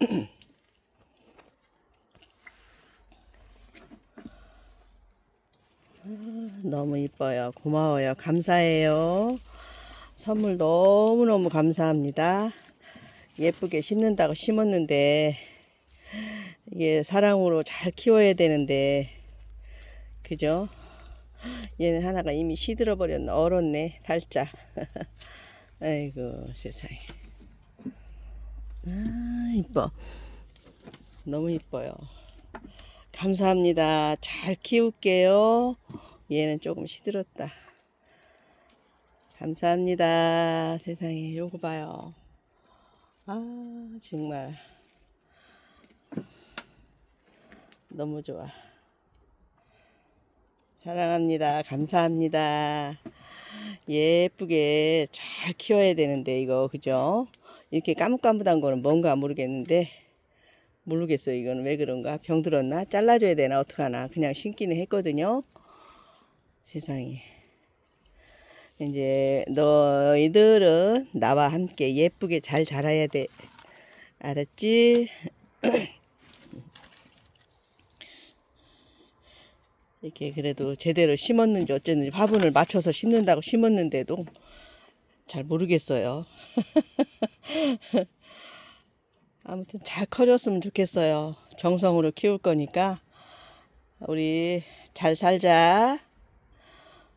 너무 이뻐요. 고마워요. 감사해요. 선물 너무너무 감사합니다. 예쁘게 심는다고 심었는데, 이게 사랑으로 잘 키워야 되는데, 그죠? 얘는 하나가 이미 시들어버렸네. 얼었네. 살짝. 아이고, 세상에. 아, 이뻐. 너무 이뻐요. 감사합니다. 잘 키울게요. 얘는 조금 시들었다. 감사합니다. 세상에 요거 봐요. 아 정말 너무 좋아. 사랑합니다. 감사합니다. 예쁘게 잘 키워야 되는데 이거 그죠? 이렇게 까뭇까뭇한 거는 뭔가 모르겠는데 모르겠어요. 이거는 왜 그런가? 병 들었나? 잘라줘야 되나? 어떡하나? 그냥 심기는 했거든요. 세상에. 이제 너희들은 나와 함께 예쁘게 잘 자라야 돼. 알았지? 이렇게 그래도 제대로 심었는지 어쨌는지 화분을 맞춰서 심는다고 심었는데도 잘 모르겠어요. 아무튼 잘 커졌으면 좋겠어요. 정성으로 키울 거니까 우리 잘 살자.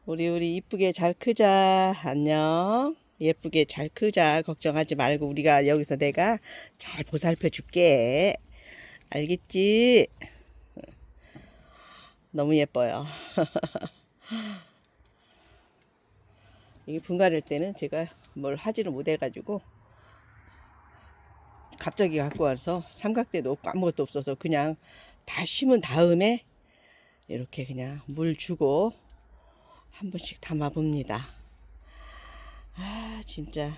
우리 우리 이쁘게 잘 크자. 안녕. 예쁘게 잘 크자. 걱정하지 말고 우리가 여기서 내가 잘 보살펴 줄게. 알겠지? 너무 예뻐요. 이게 분갈일 때는 제가 뭘 하지를 못해가지고 갑자기 갖고 와서 삼각대도 없고 아무것도 없어서 그냥 다 심은 다음에 이렇게 그냥 물 주고 한 번씩 담아 봅니다. 아 진짜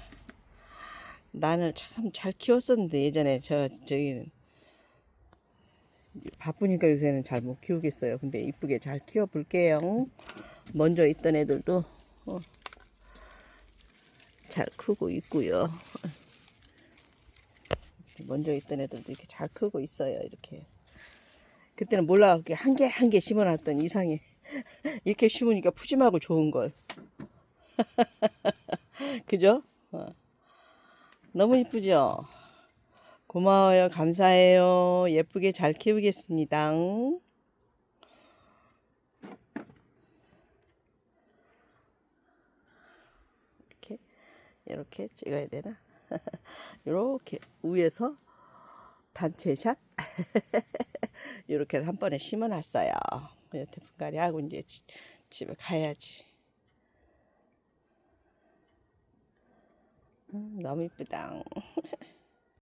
나는 참 잘 키웠었는데 예전에 저 저기는 바쁘니까 요새는 잘 못 키우겠어요. 근데 이쁘게 잘 키워 볼게요. 먼저 있던 애들도 어, 잘 크고 있고요. 먼저 있던 애들도 이렇게 잘 크고 있어요. 이렇게. 그때는 몰라. 한 개 한 개 심어놨더니 이상해. 이렇게 심으니까 푸짐하고 좋은 걸. 그죠? 어. 너무 이쁘죠? 고마워요. 감사해요. 예쁘게 잘 키우겠습니다. 이렇게, 이렇게 찍어야 되나? 이렇게 위에서 단체 샷 이렇게 한 번에 심어놨어요. 이렇게 분갈이 하고 이제 지- 집에 가야지. 음, 너무 이쁘다.